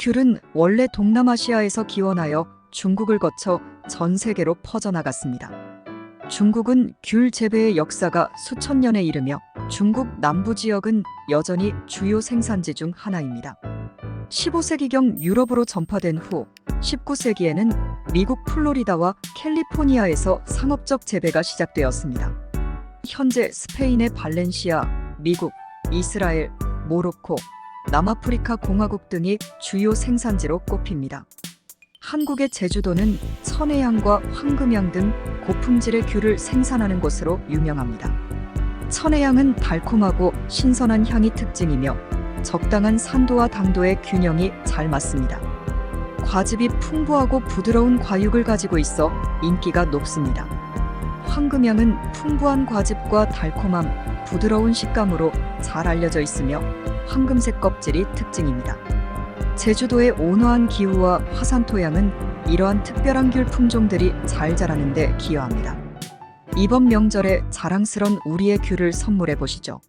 귤은 원래 동남아시아에서 기원하여 중국을 거쳐 전 세계로 퍼져나갔습니다. 중국은 귤 재배의 역사가 수천 년에 이르며 중국 남부 지역은 여전히 주요 생산지 중 하나입니다. 15세기경 유럽으로 전파된 후 19세기에는 미국 플로리다와 캘리포니아에서 상업적 재배가 시작되었습니다. 현재 스페인의 발렌시아, 미국, 이스라엘, 모로코, 남아프리카 공화국 등이 주요 생산지로 꼽힙니다. 한국의 제주도는 천혜향과 황금향 등 고품질의 귤을 생산하는 곳으로 유명합니다. 천혜향은 달콤하고 신선한 향이 특징이며 적당한 산도와 당도의 균형이 잘 맞습니다. 과즙이 풍부하고 부드러운 과육을 가지고 있어 인기가 높습니다. 황금향은 풍부한 과즙과 달콤함, 부드러운 식감으로 잘 알려져 있으며 황금색 껍질이 특징입니다. 제주도의 온화한 기후와 화산 토양은 이러한 특별한 귤 품종들이 잘 자라는 데 기여합니다. 이번 명절에 자랑스런 우리의 귤을 선물해 보시죠.